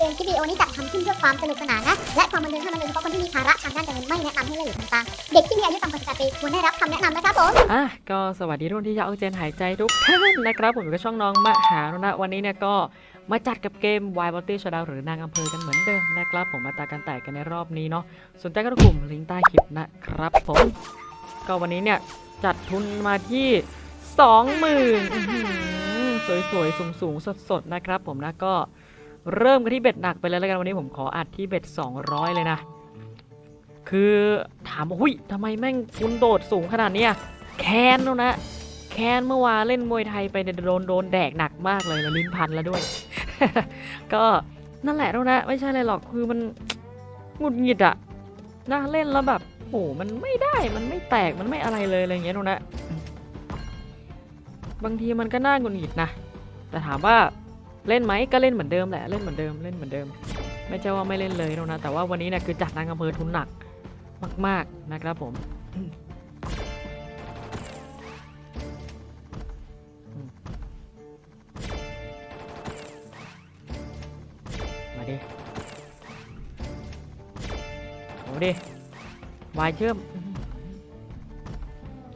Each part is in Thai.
เตือนคลิปวิดีโอนี้จัดทำขึ้นเพื่อความสนุกสนานนะ และความบันเทิงเท่านั้นโดยเฉพาะคนที่มีภาระทางด้านการเงินไม่แนะนำให้เล่นหรือทำตามเด็กที่มีอายุต่ำกว่า18ปีควรได้รับคำแนะนำนะครับผม อะก็สวัสดีทุกคนที่อยากเอาเจนหายใจทุกท่านนะครับผมอยู่กับช่องน้องมหานะวันนี้เนี่ยก็มาจัดกับเกม Wild Bounty Showdown หรือนางอำเภอกันเหมือนเดิมนะครับผมมาตากันแตกกันในรอบนี้เนาะสนใจก็กลุ่มลิงก์ใต้คลิปนะครับผมก็วันนี้เนี่ยจัดทุนมาที่20,000อื้อหือสวยๆสูงๆสดๆนะครับผมนะก็ เริ่มกันที่เบ็ดหนักไปเลยแล้วกันวันนี้ผมขออัดที่เบ็ด 200 เลยนะ คือถามว่าหุ้ยทำไมแม่งทุนโดดสูงขนาดเนี้ยแค้นแล้วนะแค้นเมื่อวานเล่นมวยไทยไปเนี่ยโดนโดนแดกหนักมากเลยแล้วลิ้นพันแล้วด้วย ก็นั่นแหละแล้วนะ ไม่ใช่อะไรหรอกคือมันหงุดหงิดอะนะเล่นแล้วแบบโหมันไม่ได้มันไม่แตกมันไม่อะไรเลยอะไรอย่างเงี้ยนูนะ บางทีมันก็น่าหงุดหงิดนะ แต่ถามว่า เล่นไหมก็เล่นเหมือนเดิมแหละเล่นเหมือนเดิมเล่นเหมือนเดิม ไม่ใช่ว่าไม่เล่นเลยนะแต่ว่าวันนี้เนี่ยคือจัดนางอำเภอทุนหนักมาก ๆนะครับผมมาดิโอ้ดิวายเชื่อม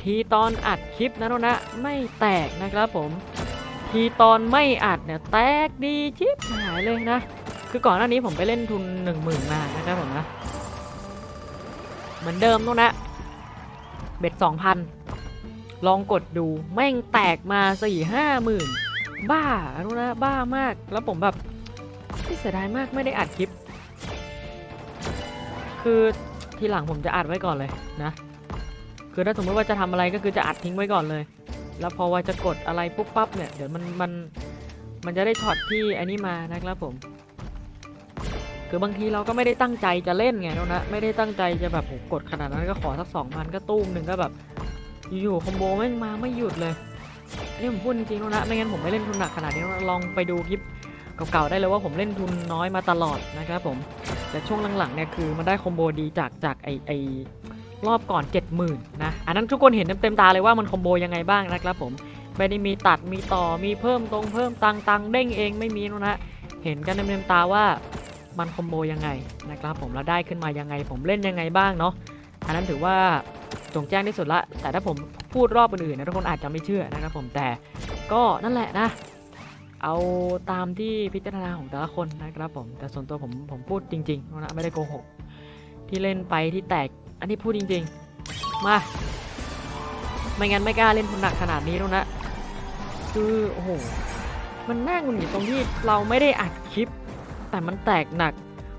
ทีตอนอัดคลิปนะโนนะไม่แตกนะครับผม ทีตอนไม่อัดเนี่ยแตกดีชิบหายเลยนะ คือก่อนหน้านี้ผมไปเล่นทุน1 0,000มานะครับผมนะ เหมือนเดิมโนนะ เบ็ด2,000ลองกดดูแม่งแตกมาสี่ห้าหมื่นบ้าโนนะบ้ามากแล้วผมแบบที่เสียดายมากไม่ได้อัดคลิป คือทีหลังผมจะอัดไว้ก่อนเลยนะ คือถ้าสมมติว่าจะทำอะไรก็คือจะอัดทิ้งไว้ก่อนเลย แล้วพอว่าจะกดอะไรปุ๊บปั๊บเนี่ยเดี๋ยวมันมันมันจะได้ช็อตที่อันนี้มานะครับผม คือบางทีเราก็ไม่ได้ตั้งใจจะเล่นไงนะไม่ได้ตั้งใจจะแบบโหกดขนาดนั้นก็ขอสักสองพันก็ตุ้มหนึ่งก็แบบอยู่ๆคอมโบแม่งมาไม่หยุดเลยอันนี้ผมพูดจริงๆนะไม่งั้นผมไม่เล่นทุนหนักขนาดนี้ลองไปดูคลิปเก่าๆได้เลยว่าผมเล่นทุนน้อยมาตลอดนะครับผมแต่ช่วงหลังๆเนี่ยคือมันได้คอมโบดีจากจากไอไอ รอบก่อน 70,000นะ อันนั้นทุกคนเห็นเต็มๆตาเลยว่ามันคอมโบยังไงบ้างนะครับผม ไม่ได้มีตัดมีต่อมีเพิ่มตรงเพิ่มตังตังเด้งเองไม่มีนะนะ เห็นกันเต็มๆตาว่ามันคอมโบยังไงนะครับผมแล้วได้ขึ้นมายังไง ผมเล่นยังไงบ้างเนาะ อันนั้นถือว่าจงแจ้งที่สุดละ แต่ถ้าผมพูดรอบอื่นๆนะทุกคนอาจจะไม่เชื่อนะครับผม แต่ก็นั่นแหละนะ เอาตามที่พิจารณาของแต่ละคนนะครับผม แต่ส่วนตัวผมผมพูดจริงๆนะไม่ได้โกหกที่เล่นไปที่แตก อันนี้พูดจริงๆ มา ไม่งั้นไม่กล้าเล่นทุนหนักขนาดนี้แล้วนะ คือโอ้โห มันน่าหงุดหงิดตรงที่เราไม่ได้อัดคลิป แต่มันแตกหนัก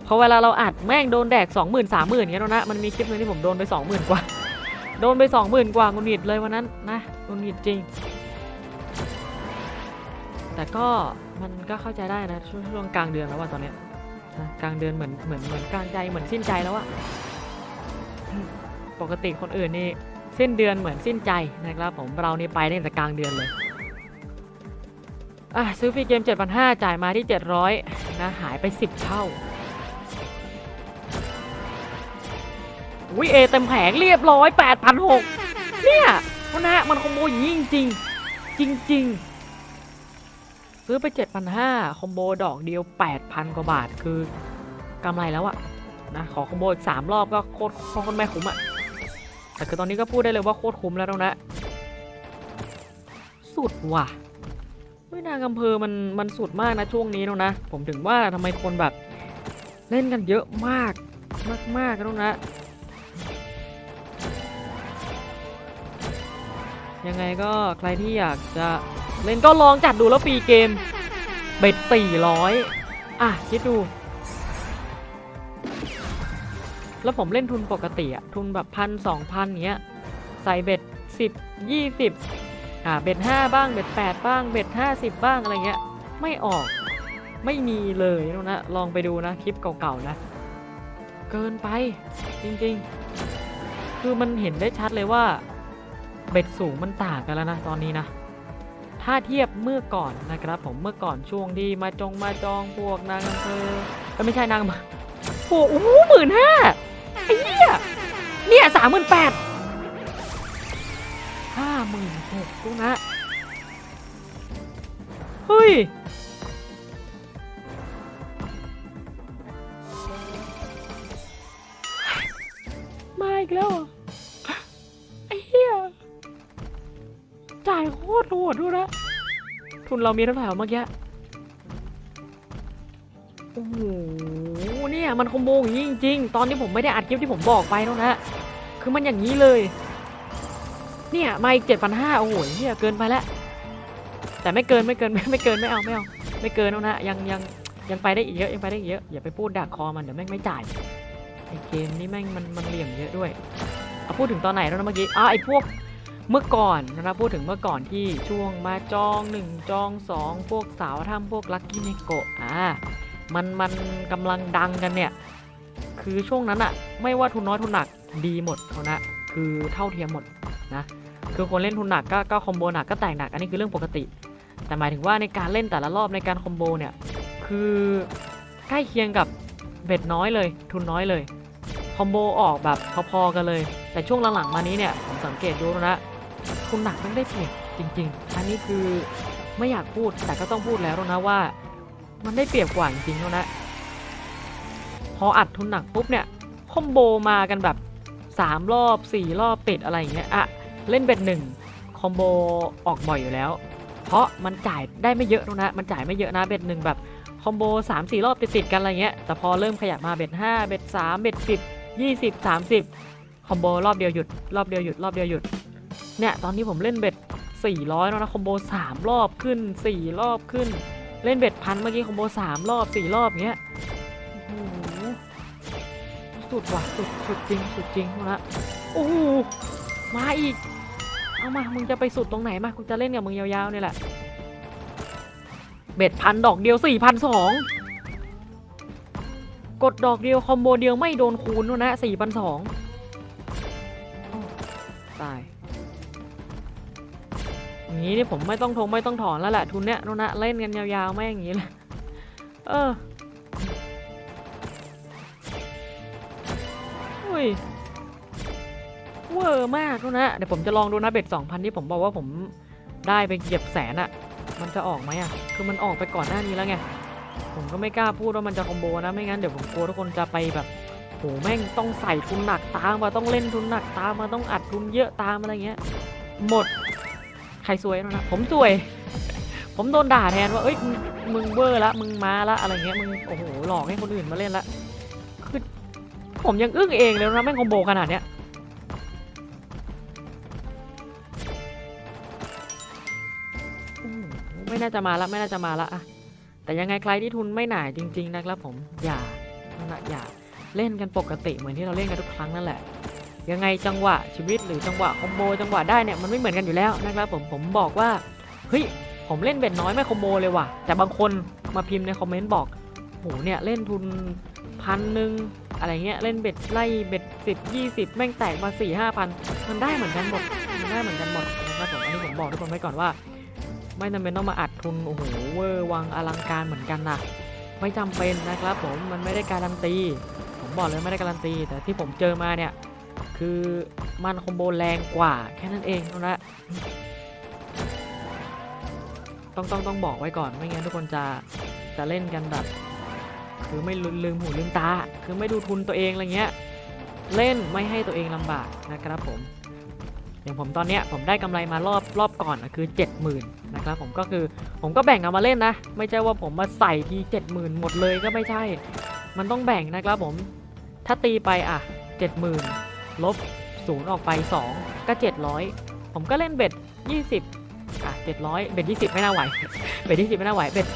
พอเวลาเราอัดแม่งโดนแดก 2 0 0 0 0 3 0 0 0 0อย่างเงี้ยแล้วนะ มันมีคลิปหนึงที่ผมโดนไป 20,000 กว่า โดนไป 20,000 กว่าหงุดหงิดเลยวันนั้นนะหงุดหงิดจริง แต่ก็มันก็เข้าใจได้นะช่วงช่วงกลางเดือนแล้วว่าตอนเนี้ยนะกลางเดือนเหมือนเหมือนเหมือนกลางใจเหมือนสิ้นใจแล้วอะ ปกติคนอื่นนี่สิ้นเดือนเหมือนสิ้นใจนะครับผมเรานี่ไปตั้งแต่กลางเดือนเลยอะซื้อฟรีเกม 7,500 จ่ายมาที่ 700 นะ หายไป 10 เท่าวิเอเต็มแผงเรียบร้อย 8,600 เนี่ยวันนะมันคอมโบอย่างนี้จริงจริงซื้อไป 7,500 คอมโบดอกเดียว 8,000 กว่าบาทคือกำไรแล้วอะ นะ ขอคอมโบอีก3รอบก็โคตรโคตรแม่คุ้มอะแต่คือตอนนี้ก็พูดได้เลยว่าโคตรคุ้มแล้วนะสุดว่ะเฮ้ยนางอำเภอมันมันสุดมากนะช่วงนี้แล้วนะ ผมถึงว่าทำไมคนแบบเล่นกันเยอะมากมากมากๆแล้วนะ ยังไงก็ใครที่อยากจะเล่นก็ลองจัดดูแล้วฟรีเกมเบ็ด400 อะ คิดดู แล้วผมเล่นทุนปกติอะทุนแบบพันสองพันเงี้ย ใส่เบ็ดสิบยี่สิบอ่าเบ็ดห้าบ้างเบ็ดแปดบ้างเบ็ดห้าสิบบ้างอะไรเงี้ย ไม่ออกไม่มีเลยนะ ลองไปดูนะคลิปเก่าๆนะ เกินไปจริงๆ คือมันเห็นได้ชัดเลยว่า เบ็ดสูงมันต่างกันแล้วนะตอนนี้นะถ้าเทียบเมื่อก่อนนะครับผมเมื่อก่อนช่วงที่มาจงมาจองพวกนางอำเภอก็ไม่ใช่นางอำเภอโอ้โหหมื่นห้า ไอ้เนี่ยเนี่ยสามหมื่นแปดห้าหมื่นหกตรงนะ เฮ้ย มาอีกแล้วไอ้เหี้ย จ่ายโคตรโหดดูนะ ทุนเรามีเท่าไหร่เมื่อกี้ โอ้โหเนี่ยมันคอมโบอย่างนี้จริง ๆ ตอนที่ผมไม่ได้อัดคลิปที่ผมบอกไปแล้วนะคือมันอย่างนี้เลย เนี่ยมาอีกเจ็ดพันห้าโอ้โหเฮียเกินไปแล้ว แต่ไม่เกินไม่เกินไม่ไม่เกินไม่เอาไม่เอาไม่เกินแล้วนะยังยังยังไปได้อีกเยอะยังไปได้อีกเยอะอย่าไปพูดดักคอมันเดี๋ยวแม่งไม่จ่ายไอเกมนี้แม่งมันมันเหลี่ยมเยอะด้วยเอาพูดถึงตอนไหนแล้วนะเมื่อกี้อ่าไอพวกเมื่อก่อนนะพูดถึงเมื่อก่อนที่ช่วงมาจองหนึ่งจองสองพวกสาวทำพวกลักกี้เนโกะอ่า มันมันกำลังดังกันเนี่ย คือช่วงนั้นอะไม่ว่าทุนน้อยทุนหนักดีหมดเนะคือเท่าเทียมหมดนะคือคนเล่นทุนหนักก็ก็คอมโบหนักก็แตกหนักอันนี้คือเรื่องปกติ แต่หมายถึงว่าในการเล่นแต่ละรอบในการคอมโบเนี่ยคือใกล้เคียงกับเบ็ดน้อยเลย ทุนน้อยเลยคอมโบออกแบบพอๆกันเลย แต่ช่วงหลังๆมานี้เนี่ยผมสังเกตดูนะทุนหนักมันได้เปรียบจริง ๆ อันนี้คือไม่อยากพูดแต่ก็ต้องพูดแล้วนะว่า มันได้เปรียบกว่าจริงๆแล้วนะ พออัดทุนหนักปุ๊บเนี่ยคอมโบมากันแบบ 3 รอบ 4 รอบติดอะไรอย่างเงี้ยอะเล่นเบ็ดหนึ่งคอมโบออกบ่อยอยู่แล้ว เพราะมันจ่ายได้ไม่เยอะนะมันจ่ายไม่เยอะนะเบ็ดหนึ่งแบบคอมโบ3 4 รอบติดๆกันอะไรเงี้ยแต่พอเริ่มขยับมาเบ็ด5เบ็ด3เบ็ด10 20 30คอมโบรอบเดียวหยุดรอบเดียวหยุดรอบเดียวหยุดเนี่ยตอนนี้ผมเล่นเบ็ด400แล้วนะคอมโบ3รอบขึ้น 4 รอบขึ้น เล่นเบ็ดพันเมื่อกี้คอมโบสามรอบสี่รอบเงี้ยโอ้โหสุดว่ะสุดสุดจริงสุดจริงนะโอ้โหมาอีก เอามา มึงจะไปสุดตรงไหนมากูจะเล่นกับมึงยาวๆนี่แหละ เบ็ดพันดอกเดียวสี่พันสองกดดอกเดียวคอมโบเดียวไม่โดนคูณนู่นนะสี่พันสองตาย อย่างนี้นี่ผมไม่ต้องทงไม่ต้องถอนแล้วแหละทุนเนี้ยนู่นนะเล่นกันยาวๆไม่อย่างนี้แหละเอออุ้ยเวอร์มากนู่นนะเดี๋ยวผมจะลองดูนะเบ็ดสองพันที่ผมบอกว่าผมได้ไปเหยียบแสนอะมันจะออกไหมอะคือมันออกไปก่อนหน้านี้แล้วไงผมก็ไม่กล้าพูดว่ามันจะคอมโบนะไม่งั้นเดี๋ยวผมกลัวทุกคนจะไปแบบโหแม่งต้องใส่ทุนหนักตามมาต้องเล่นทุนหนักตามมาต้องอัดทุนเยอะตามอะไรเงี้ยหมด ใครซวยนะผมซวย ผมโดนด่าแทนว่าเอ้ยมึงเวอร์ละมึงมาละอะไรเงี้ยมึงโอ้โหหลอกให้คนอื่นมาเล่นละคือผมยังอึ้งเองเลยนะแม่งคอมโบขนาดเนี้ยไม่น่าจะมาละไม่น่าจะมาละอะแต่ยังไงใครที่ทุนไม่หนาจริง ๆ นะครับผมอย่านะอย่าเล่นกันปกติเหมือนที่เราเล่นกันทุกครั้งนั่นแหละ ยังไงจังหวะชีวิตหรือจังหวะคอมโบจังหวะได้เนี่ยมันไม่เหมือนกันอยู่แล้วนะครับผมผมบอกว่าเฮ้ยผมเล่นเบ็ดน้อยไม่คอมโบเลยว่ะ แต่บางคนมาพิมพ์ในคอมเมนต์บอกโหเนี่ยเล่นทุนพันหนึ่งอะไรเงี้ยเล่นเบ็ดไล่เบ็ดสิบยี่สิบแม่งแตกมาสี่ห้าพันมันได้เหมือนกันหมดมันได้เหมือนกันหมดนะครับผมอันนี้ผมบอกทุกคนไว้ก่อนว่า ไม่จำเป็นต้องมาอัดทุนโอ้โหเวอร์วังอลังการเหมือนกันนะไม่จำเป็นนะครับผมมันไม่ได้การันตี ผมบอกเลยไม่ได้การันตี แต่ที่ผมเจอมาเนี่ย คือมันคอมโบแรงกว่าแค่นั้นเองเท่านั้นต้องต้องต้องบอกไว้ก่อนไม่งั้นทุกคนจะจะเล่นกันแบบ คือไม่ลืมหูลืมตา คือไม่ดูทุนตัวเองอะไรเงี้ยเล่นไม่ให้ตัวเองลำบากนะครับผมอย่างผมตอนเนี้ยผมได้กำไรมารอบรอบก่อนนะคือ 70,000นะครับผมก็คือผมก็แบ่งเอามาเล่นนะ ไม่ใช่ว่าผมมาใส่ที70,000 หมดเลยก็ไม่ใช่ มันต้องแบ่งนะครับผมถ้าตีไปอะ 70,000 ลบศูนย์ออกไป 2 ก็ 700 ผมก็เล่นเบ็ด 20อะ700 เบ็ด 20 ไม่น่าไหว เบ็ด 20 ไม่น่าไหว เบ็ด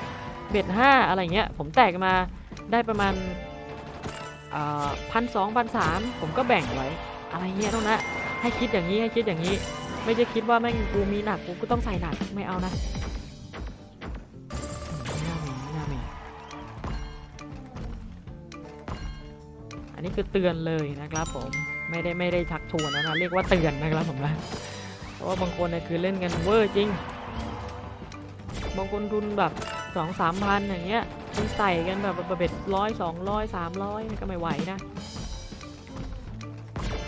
10 เบ็ด 5 อะไรเงี้ย ผมแตกมาได้ประมาณพันสองพันสามผมก็แบ่งไว้ อะไรเงี้ยต้องนะ ให้คิดอย่างนี้ให้คิดอย่างนี้ ไม่ใช่คิดว่าแม่งกูมีหนักกูก็ต้องใส่หนักไม่เอานะ อันนี้คือเตือนเลยนะครับผมไม่ได้ไม่ได้ชักชวนนะนะเรียกว่าเตือนนะครับผมนะเพราะว่าบางคนเนี่ยคือเล่นกันเวอร์จริง บางคนทุนแบบสองสามพันอย่างเงี้ยมันใส่กันแบบประเบ็ดร้อยสองร้อยสามร้อยก็ไม่ไหวนะ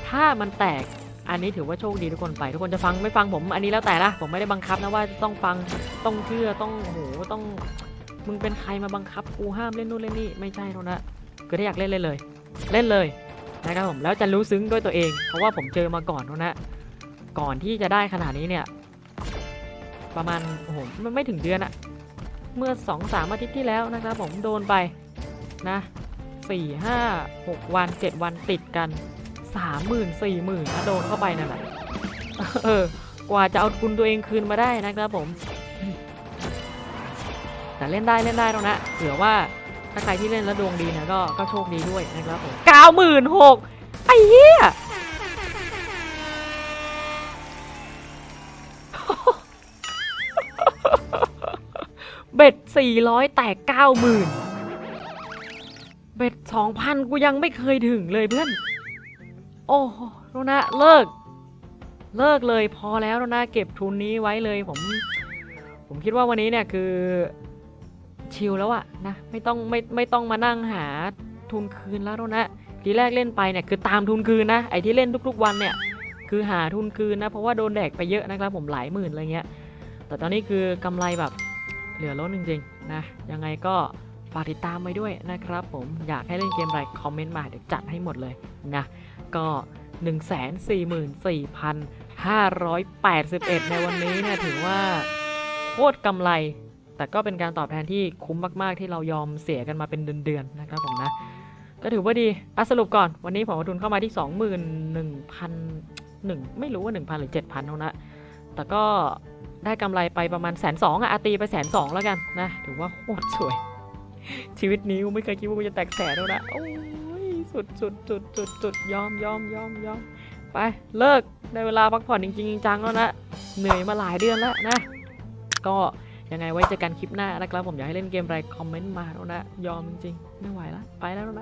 ถ้ามันแตกอันนี้ถือว่าโชคดีทุกคนไป ทุกคนจะฟังไม่ฟังผมอันนี้แล้วแต่นะผมไม่ได้บังคับนะว่าต้องฟังต้องเชื่อต้องโอ้โหต้องมึงเป็นใครมาบังคับกูห้ามเล่นนู่นเล่นนี่ไม่ใช่เท่านะคือถ้าอยากเล่นเล่นเลย เล่นเลยนะครับผมแล้วจะรู้ซึ้งด้วยตัวเอง เพราะว่าผมเจอมาก่อนแล้วนะ ก่อนที่จะได้ขนาดนี้เนี่ย ประมาณโอ้โหมันไม่ถึงเดือนอะเมื่อ2อสามอาทิตย์ที่แล้วนะครับผมโดนไปนะสี่ห้าหกวันเจ็ดวันติดกันสามหมื่นสี่หมื่นนะโดนเข้าไปนั่นแหละเออกว่าจะเอาทุนตัวเองคืนมาได้นะครับผม แต่เล่นได้เล่นได้แล้วนะเผื่อว่า ถ้าใครที่เล่นแล้วดวงดีเนี่ยก็ก็โชคดีด้วยนะครับผมเก้าหมื่นหกไอ้เหี้ยเบ็ดสี่ร้อยแตกเก้าหมื่นเบ็ดสองพันกูยังไม่เคยถึงเลยเพื่อน โอ้โหโรนะเลิก เลิกเลยพอแล้วโรนะเก็บทุนนี้ไว้เลยผม ผมคิดว่าวันนี้เนี่ยคือ ชิลแล้วอะนะไม่ต้องไม่ไม่ต้องมานั่งหาทุนคืนแล้วนะทีแรกเล่นไปเนี่ยคือตามทุนคืนนะไอที่เล่นทุกๆวันเนี่ยคือหาทุนคืนนะเพราะว่าโดนแดกไปเยอะนะครับผมหลายหมื่นอะไรเงี้ยแต่ตอนนี้คือกำไรแบบเหลือล้นจริงๆนะยังไงก็ฝากติดตามไว้ด้วยนะครับผมอยากให้เล่นเกมอะไรคอมเมนต์มาเดี๋ยวจัดให้หมดเลยนะก็144,581 ในวันนี้เนี่ยถือว่าโคตรกำไร แต่ก็เป็นการตอบแทนที่คุ้มมากๆ ที่เรายอมเสียกันมาเป็นเดือนๆนะครับผมนะก็ถือว่าดีอะสรุปก่อนวันนี้ผมเอาทุนเข้ามาที่ 21,000หนึ่งไม่รู้ว่า 1,000 หรือ 7,000เท่านะแต่ก็ได้กำไรไปประมาณแสนสองอะอาตีไปแสนสองแล้วกันนะ ถือว่าโคตรสวย ชีวิตนี้ไม่เคยคิดว่าจะแตกแสนแล้วนะโอ้ยสุดสุดสุดสุดสุดยอมยอมยอมยอมไปเลิกได้เวลาพักผ่อนจริงๆจังแล้วนะ เหนื่อยมาหลายเดือนแล้วนะ ก็ ยังไงไว้เจอกันคลิปหน้านะครับผมอยากให้เล่นเกมอะไรคอมเมนต์มาแล้วนะยอมจริงๆไม่ไหวละไปแล้วนะ